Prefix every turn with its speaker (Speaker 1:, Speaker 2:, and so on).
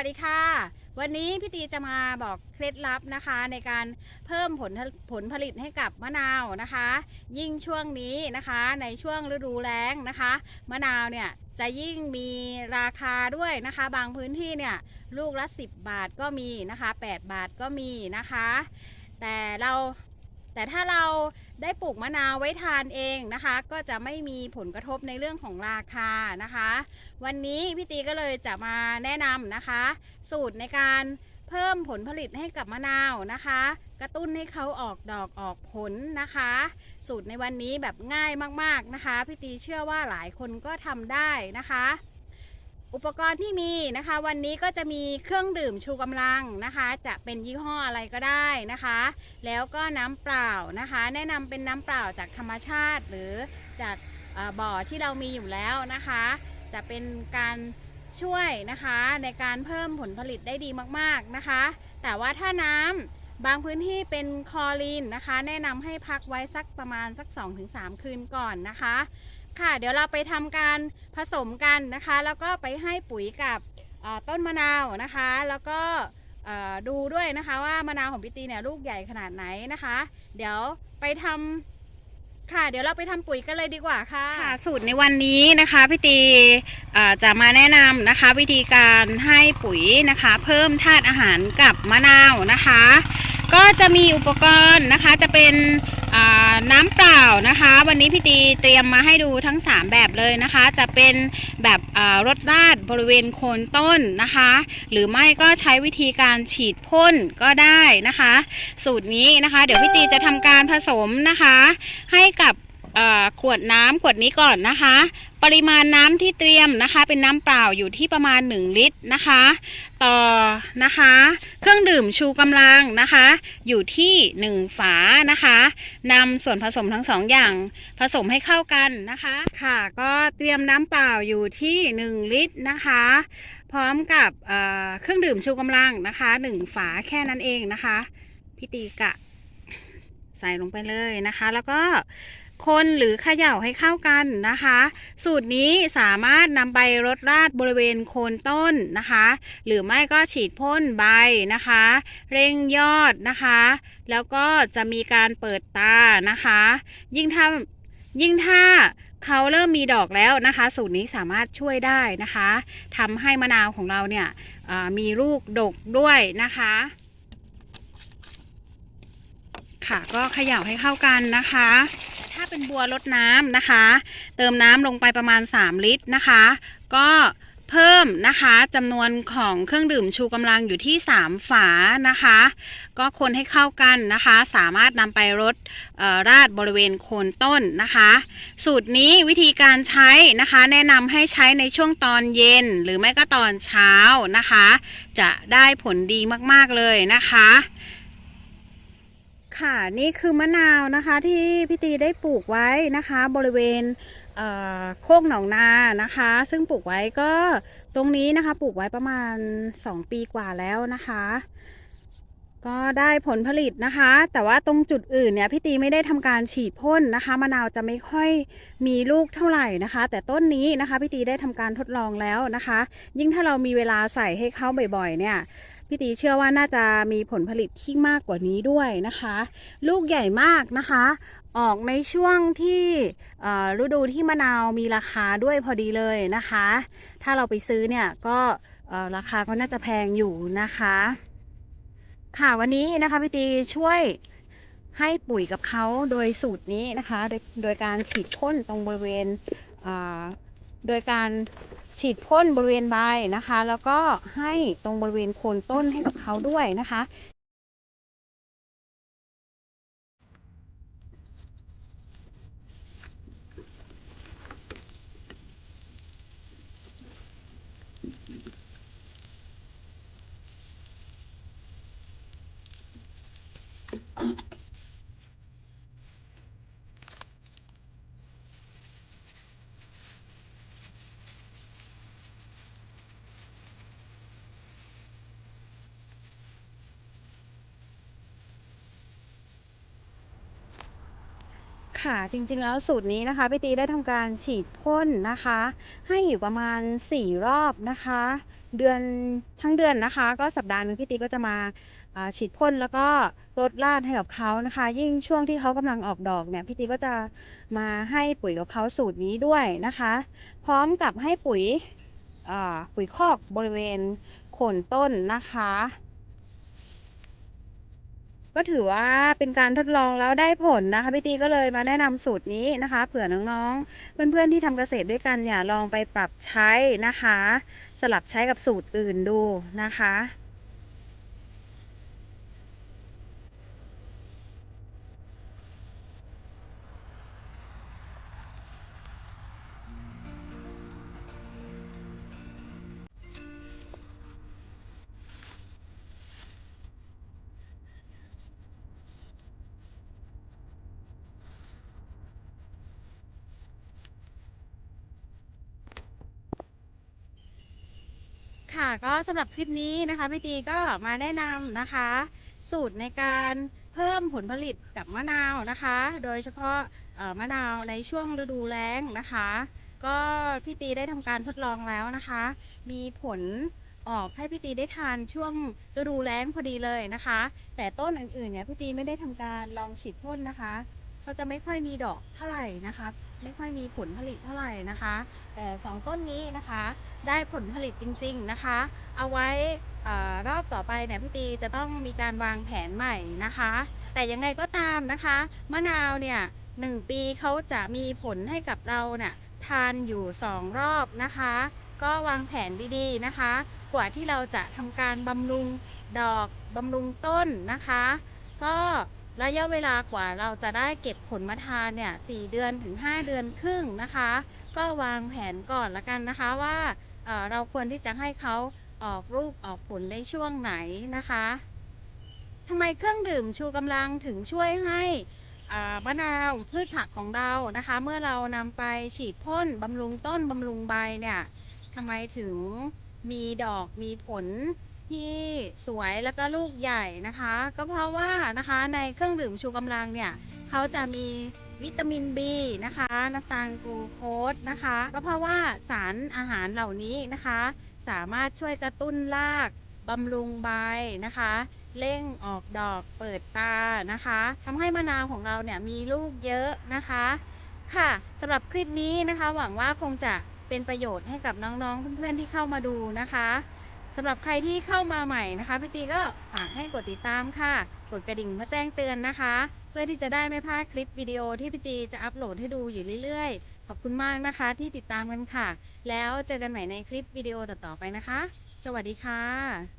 Speaker 1: วัสดีค่ะ วันนี้พี่ตีจะมาบอกเคล็ดลับนะคะ ในการเพิ่มผลผลผลิตให้กับมะนาวนะคะ ยิ่งช่วงนี้นะคะในช่วงฤดูแล้งนะคะ มะนาวเนี่ยจะยิ่งมีราคาด้วยนะคะ บางพื้นที่เนี่ยลูกละ 10 บาทก็มีนะคะ 8 บาทก็มีนะคะ แต่เรา แต่ถ้าเราได้ปลูกมะนาวไว้ทานเองนะคะ ก็จะไม่มีผลกระทบในเรื่องของราคานะคะ วันนี้พี่ตีก็เลยจะมาแนะนำนะคะ สูตรในการเพิ่มผลผลิตให้กับมะนาวนะคะ กระตุ้นให้เขาออกดอกออกผลนะคะ สูตรในวันนี้แบบง่ายมากๆนะคะ พี่ตีเชื่อว่าหลายคนก็ทำได้นะคะ อุปกรณ์ที่มีนะคะ วันนี้ก็จะมีเครื่องดื่มชูกำลังนะคะ จะเป็นยี่ห้ออะไรก็ได้นะคะ แล้วก็น้ำเปล่านะคะ แนะนำเป็นน้ำเปล่าจากธรรมชาติ หรือจากบ่อที่เรามีอยู่แล้วนะคะ จะเป็นการช่วยนะคะในการเพิ่มผลผลิตได้ดีมากๆนะคะ แต่ว่าถ้าน้ำบางพื้นที่เป็นคลอรีนนะคะ แนะนำให้พักไว้สักประมาณสัก 2-3 คืนก่อนนะคะ ค่ะ เดี๋ยวเราไปทำการผสมกันนะคะ แล้วก็ไปให้ปุ๋ยกับต้นมะนาวนะคะ แล้วก็ดูด้วยนะคะว่ามะนาวของพี่ตีเนี่ยลูกใหญ่ขนาดไหนนะคะ เดี๋ยวไปทำค่ะ เดี๋ยวเราไปทำปุ๋ยกันเลยดีกว่าค่ะค่ะ สูตรในวันนี้นะคะพี่ตีจะมาแนะนำนะคะ วิธีการให้ปุ๋ยนะคะ เพิ่มธาตุอาหารกับมะนาวนะคะ ก็จะมีอุปกรณ์นะคะจะเป็นน้ำเปล่านะคะ วันนี้พี่ตีเตรียมมาให้ดูทั้ง 3 แบบเลยนะคะ จะเป็นแบบรดราดบริเวณโคนต้นนะคะ หรือไม่ก็ใช้วิธีการฉีดพ่นก็ได้นะคะ สูตรนี้นะคะ เดี๋ยวพี่ตีจะทำการผสมนะคะ ให้กับขวดน้ำขวดนี้ก่อนนะคะ ปริมาณน้ำที่เตรียมนะคะ เป็นน้ำเปล่าอยู่ที่ประมาณ 1 ลิตรนะคะ ต่อนะคะ เครื่องดื่มชูกำลังนะคะ อยู่ที่ 1 ฝานะคะนำส่วนผสมทั้งสองอย่างผสมให้เข้ากันนะคะ ค่ะ ก็เตรียมน้ำเปล่าอยู่ที่ 1 ลิตรนะคะ พร้อมกับเเครื่องดื่มชูกำลังนะคะ 1 ฝาแค่นั้นเองนะคะ พี่ตีกะ ใส่ลงไปเลยนะคะ แล้วก็ คนหรือเขย่าให้เข้ากันนะคะ สูตรนี้สามารถนำไปรดราดบริเวณโคนต้นนะคะ หรือไม่ก็ฉีดพ่นใบนะคะ เร่งยอดนะคะ แล้วก็จะมีการเปิดตานะคะ ยิ่งถ้ายิ่งถ้าเขาเริ่มมีดอกแล้วนะคะ สูตรนี้สามารถช่วยได้นะคะทำให้มะนาวของเราเนี่ยมีลูกดกด้วยนะคะ ค่ะ ก็เขย่าให้เข้ากันนะคะ ถ้าเป็นบัวลดน้ำนะคะ เติมน้ำลงไปประมาณ 3 ลิตรนะคะ ก็เพิ่มนะคะจำนวนของเครื่องดื่มชูกำลังอยู่ที่ 3 ฝานะคะ ก็คนให้เข้ากันนะคะ สามารถนำไปรดราดบริเวณโคนต้นนะคะ สูตรนี้วิธีการใช้นะคะ แนะนำให้ใช้ในช่วงตอนเย็น หรือไม่ก็ตอนเช้านะคะ จะได้ผลดีมากๆเลยนะคะ ค่ะนี่คือมะนาวนะคะที่พี่ตีได้ปลูกไว้นะคะ บริเวณโคกหนองนานะคะ ซึ่งปลูกไว้ก็ตรงนี้นะคะ ปลูกไว้ประมาณ 2 ปีกว่าแล้วนะคะ ก็ได้ผลผลิตนะคะ แต่ว่าตรงจุดอื่นเนี่ยพี่ตีไม่ได้ทำการฉีดพ่นนะคะมะนาวจะไม่ค่อยมีลูกเท่าไหร่นะคะ แต่ต้นนี้นะคะพี่ตีได้ทำการทดลองแล้วนะคะ ยิ่งถ้าเรามีเวลาใส่ให้เข้าบ่อยๆ เนี่ยพี่ตีเชื่อว่าน่าจะมีผลผลิตที่มากกว่านี้ด้วยนะคะ ลูกใหญ่มากนะคะ ออกในช่วงที่ฤดูที่มะนาวมีราคาด้วยพอดีเลยนะคะ ถ้าเราไปซื้อเนี่ยก็ราคาก็น่าจะแพงอยู่นะคะ ค่ะ วันนี้นะคะพี่ตีช่วยให้ปุ๋ยกับเขาโดยสูตรนี้นะคะ โดยโดยการฉีดพ่นตรงบริเวณโดยการฉีดพ่นบริเวณใบนะคะ แล้วก็ให้ตรงบริเวณโคนต้นให้กับเขาด้วยนะคะ ค่ะจริงๆแล้วสูตรนี้นะคะพี่ตีได้ทำการฉีดพ่นนะคะ ให้อยู่ประมาณ 4 รอบนะคะ เดือนทั้งเดือนนะคะ ก็สัปดาห์หนึ่งพี่ตีก็จะมาอ่าฉีดพ่นแล้วก็รดราดให้กับเขานะคะ ยิ่งช่วงที่เขากำลังออกดอกเนี่ยพี่ตีก็จะมาให้ปุ๋ยกับเขาสูตรนี้ด้วยนะคะ พร้อมกับให้ปุ๋ยอ่าปุ๋ยคอกบริเวณโคนต้นนะคะ ก็ถือว่าเป็นการทดลองแล้วได้ผลนะคะพี่ตีก็เลยมาแนะนำสูตรนี้นะคะ เผื่อน้องๆ เพื่อนๆที่ทำเกษตรด้วยกันเนี่ยลองไปปรับใช้นะคะ สลับใช้กับสูตรอื่นดูนะคะ ค่ะ ก็สำหรับคลิปนี้นะคะพี่ตีก็มาแนะนำนะคะ สูตรในการเพิ่มผลผลิตกับมะนาวนะคะ โดยเฉพาะมะนาวในช่วงฤดูแล้งนะคะ ก็พี่ตีได้ทำการทดลองแล้วนะคะ มีผลออกให้พี่ตีได้ทานช่วงฤดูแล้งพอดีเลยนะคะ แต่ต้นอื่นๆเนี่ยพี่ตีไม่ได้ทำการลองฉีดพ่นนะคะ เขาจะไม่ค่อยมีดอกเท่าไหร่นะคะ ไม่ค่อยมีผลผลิตเท่าไหร่นะคะ แต่สองต้นนี้นะคะ ได้ผลผลิตจริง ๆนะคะ เอาไว้รอบต่อไปเนี่ยพี่ตีจะต้องมีการวางแผนใหม่นะคะ แต่ยังไงก็ตามนะคะ มะนาวเนี่ยหนึ่งปีเขาจะมีผลให้กับเราเนี่ยทานอยู่สองรอบนะคะ ก็วางแผนดีๆนะคะ กว่าที่เราจะทำการบำรุงดอกบำรุงต้นนะคะ ก็ ระยะเวลากว่าเราจะได้เก็บผลมาทานเนี่ยสี่เดือนถึง 5 เดือนครึ่งนะคะ ก็วางแผนก่อนละกันนะคะว่าเเราควรที่จะให้เขาออกรูปออกผลในช่วงไหนนะคะทำไมเครื่องดื่มชูกำลังถึงช่วยให้อ่ามะนาวพืชผักของเรานะคะ เมื่อเรานำไปฉีดพ่นบำรุงต้นบำรุงใบเนี่ยทำไมถึงมีดอกมีผล ที่สวยแล้วก็ลูกใหญ่นะคะ ก็เพราะว่านะคะในเครื่องดื่มชูกำลังเนี่ยเขาจะมีวิตามิน B นะคะน้ำตาลกลูโคสนะคะ ก็เพราะว่าสารอาหารเหล่านี้นะคะ สามารถช่วยกระตุ้นรากบำรุงใบนะคะ เร่งออกดอกเปิดตานะคะทำให้มะนาวของเราเนี่ยมีลูกเยอะนะคะ ค่ะสำหรับคลิปนี้นะคะ หวังว่าคงจะเป็นประโยชน์ให้กับน้องๆเพื่อนๆที่เข้ามาดูนะคะ สำหรับใครที่เข้ามาใหม่นะคะพี่ตีก็ฝากให้กดติดตามค่ะ กดกระดิ่งเพื่อแจ้งเตือนนะคะ เพื่อที่จะได้ไม่พลาดคลิปวิดีโอที่พี่ตีจะอัปโหลดให้ดูอยู่เรื่อยๆ ขอบคุณมากนะคะที่ติดตามกันค่ะ แล้วเจอกันใหม่ในคลิปวิดีโอต่อๆไปนะคะ สวัสดีค่ะ